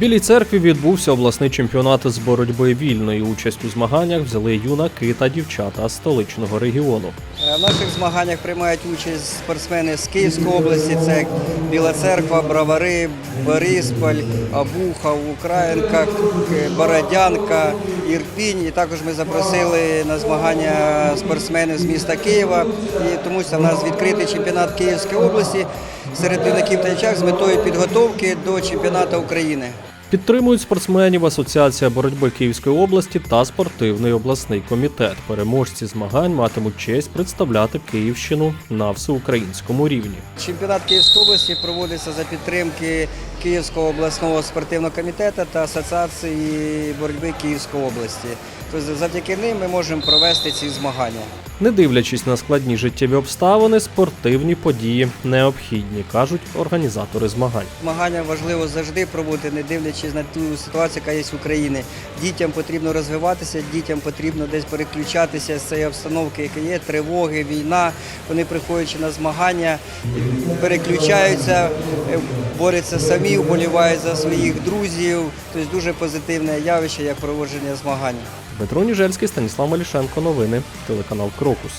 Білій церкві відбувся обласний чемпіонат з боротьби вільної. Участь у змаганнях взяли юнаки та дівчата столичного регіону. Е, В наших змаганнях приймають участь спортсмени з Київської області. Це Біла Церква, Бравари, Борисполь, Абуха, Українка, Бородянка, Ірпінь. І також ми запросили на змагання спортсменів з міста Києва. І тому що в нас відкритий чемпіонат Київської області серед юнаків та дівчат з метою підготовки до чемпіонату України. Підтримують спортсменів Асоціація боротьби Київської області та спортивний обласний комітет. Переможці змагань матимуть честь представляти Київщину на всеукраїнському рівні. Чемпіонат Київської області проводиться за підтримки Київського обласного спортивного комітету та Асоціації боротьби Київської області. Тобто завдяки ним ми можемо провести ці змагання. Не дивлячись на складні життєві обставини, спортивні події необхідні, кажуть організатори змагань. Змагання важливо завжди проводити, не дивлячись на ту ситуацію, яка є в Україні. Дітям потрібно розвиватися, дітям потрібно десь переключатися з цієї обстановки, яка є, тривоги, війна. Вони приходячи на змагання, переключаються, борються самі, вболівають за своїх друзів. Тобто дуже позитивне явище, як проводження змагань. Дмитро Ніжельський, Станіслав Малішенко. Новини. Телеканал Крокус.